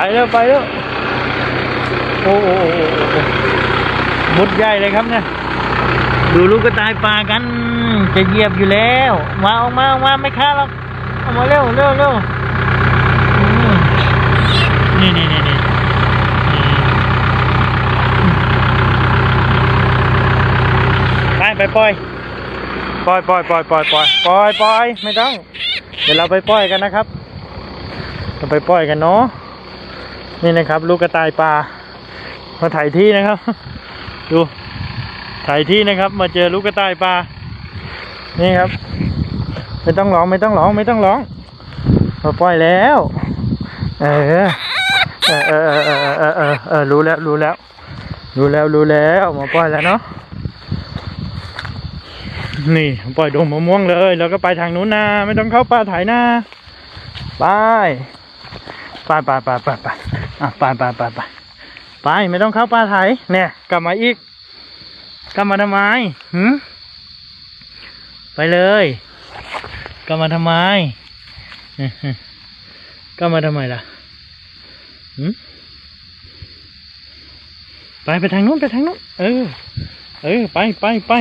ไปแล้วไปแล้ว โอ้โหมุดใหญ่เลยครับเนี่ยดูลูกกระต่ายป่ากัน จะเหยียบอยู่แล้ว มาออกมาออกมาไม่ฆ่าหรอกออกมาเร็วเร็วเร็วนี่นี่นี่นี่ไปไปปล่อยปล่อยปล่อยปล่อยปล่อยปล่อยปล่อยปล่อยไม่ต้อง เดี๋ยวเราไปปล่อยกันนะครับ เราไปปล่อยกันเนาะ นี่นะครับ ลูกกระต่ายปลามาถ่ายที่นะครับ ดูถ่ายที่นะครับ มาเจอลูกกระต่ายปลานี่ครับ ไม่ต้องร้องไม่ต้องร้องไม่ต้องร้องมาปล่อยแล้วเออเออเออเออเออเออรู้แล้วรู้แล้ว รู้แล้วรู้แล้วมาปล่อยแล้วเนาะนี่ปล่อยดงมะม่วงเลย แล้วก็ไปทางนู้นนะไม่ต้องเข้าป่าถ่ายนะบาไปไปไปไปไป อะไปไปไปไปไปไม่ต้องเข้าป่าถ่ายเนี่ยกลับมาอีกกลับมาทำไมหืมไปเลยกลับมาทำไมกลับมาทำไมล่ะหืมไปไปทางนู้นไปทางนู้นเออเออไปไปไป